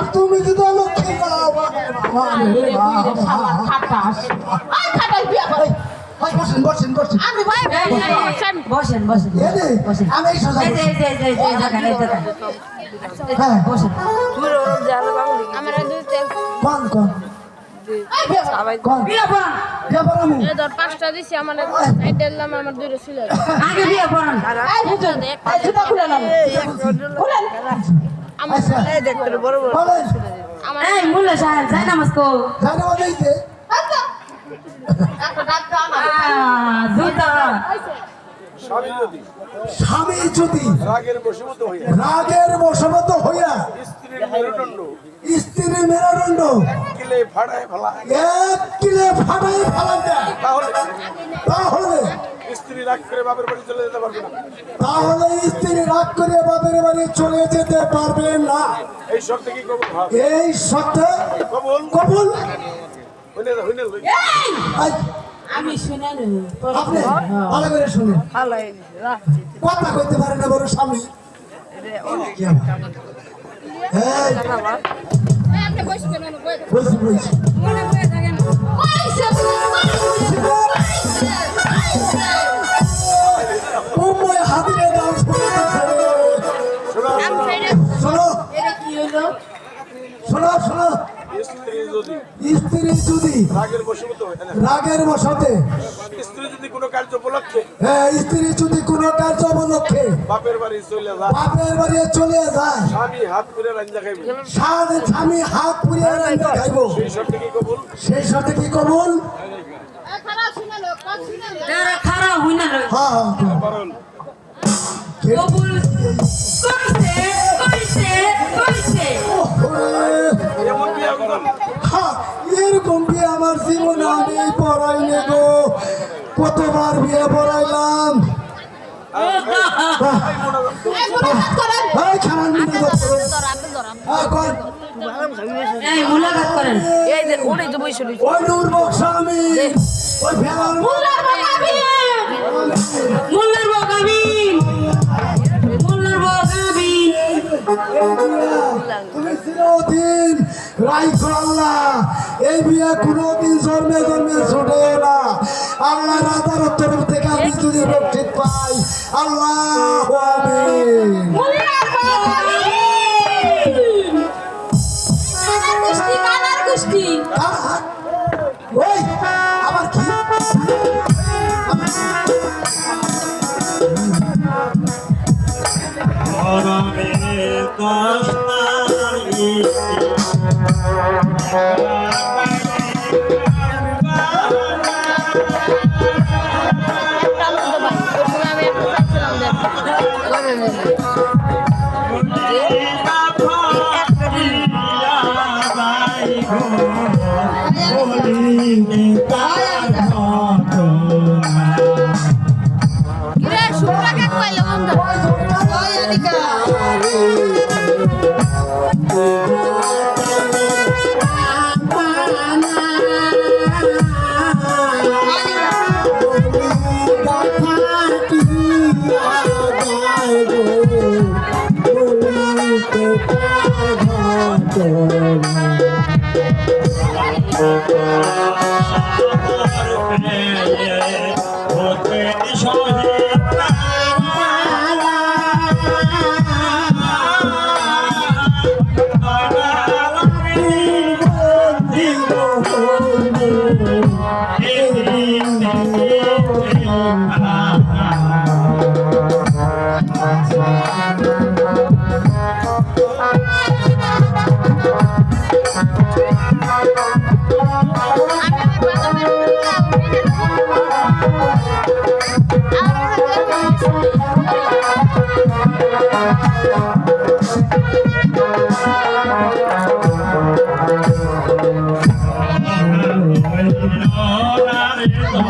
আর তুমি যদি লক্ষ্মী করে বসেন বসেন বসেন আমি ভাই বসেন বসেন বসেন আমি এই সোজা এই যে এই এই যে এই যে এই জায়গায়, এই জায়গায়। হ্যাঁ বসেন আমার দুই তেল কোন কোন আই বিয়া করে কোন বিয়ে পড়ান বিয়া আমার হুজুর এই জুতা খুলে নাও খুলেন আমার আচ্ছা এই মুল্লা সাহেব যাই নামাজ কো জানো বলেইতে আচ্ছা একটা ডাক দাও না আহ, জুতা স্বামী যদি রাগের হইয়া রাগের বশবত হইয়া স্ত্রীর মেরুদণ্ড স্ত্রীর মেরুদণ্ড কিলে ফাড়ায় ফেলা। এক কিলে ফাটাই ফেলা দেয় তাহলে তাহলে স্ত্রী রাগ করে বাপের বাড়ি চলে যেতে পারবে না। তাহলে স্ত্রী রাগ করে বাপের বাড়ি চলে যেতে পারবে না। এই শর্তে কি কবুল ভাব এই সত্য কবুল? কবুল? হইলে হইলে আমি শুনে আপনি ভালো করে শুনুন। কথা কইতে পারে না বড় স্বামী? এই, আপনি বসবেন না। মনে থাকেন স্ত্রী যদি রাগের বশীভূত হয় না? রাগের বসতে স্ত্রী যদি কোনো কার্য উপলক্ষে হ্যাঁ স্ত্রী যদি কোনো কার্য উপলক্ষে বাপের বাড়ি চলে যায় বাপের বাড়ি চলে যায় স্বামী হাত করে রান্না খাইবে। স্বামী হাত পুড়িয়ে রান্না খাইব। সেই শর্তে কি কবুল? সেই সাথে কি কবুল? হ্যাঁ হ্যাঁ কবুল কইছে কইছে কইছে এমন বিয়া করল হ্যাঁ, এরকম বিয়ে আমার জীবনে আমি পড়াই নেব। কতবার বিয়ে পড়াইলাম? বাহ, এই মুনাফাত করেন। এই ওই। ধর তুমি চিরদিন রাইখো আল্লাহ। এই বিয়ে কোনোদিন জন্মে জন্মে ছোটে না। আল্লাহ রাতার তরফ থেকে আমি যদি রক্ষিত পাই, আল্লাহ আমিন। একটা আনন্দ চরণ